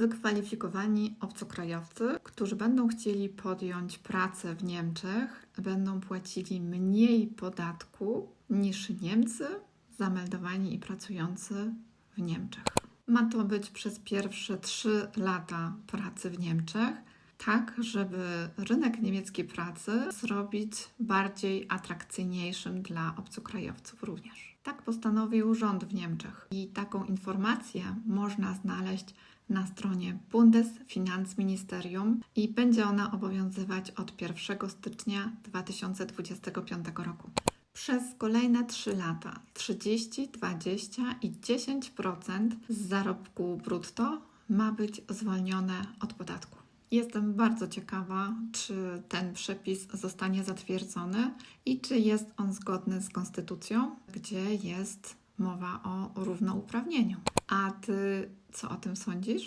Wykwalifikowani obcokrajowcy, którzy będą chcieli podjąć pracę w Niemczech, będą płacili mniej podatku niż Niemcy zameldowani i pracujący w Niemczech. Ma to być przez pierwsze 3 lata pracy w Niemczech, tak żeby rynek niemieckiej pracy zrobić bardziej atrakcyjniejszym dla obcokrajowców również. Tak postanowił rząd w Niemczech i taką informację można znaleźć na stronie Bundesfinanzministerium i będzie ona obowiązywać od 1 stycznia 2025 roku. Przez kolejne 3 lata 30, 20 i 10% z zarobku brutto ma być zwolnione od podatku. Jestem bardzo ciekawa, czy ten przepis zostanie zatwierdzony i czy jest on zgodny z konstytucją, gdzie jest mowa o równouprawnieniu. A ty co o tym sądzisz?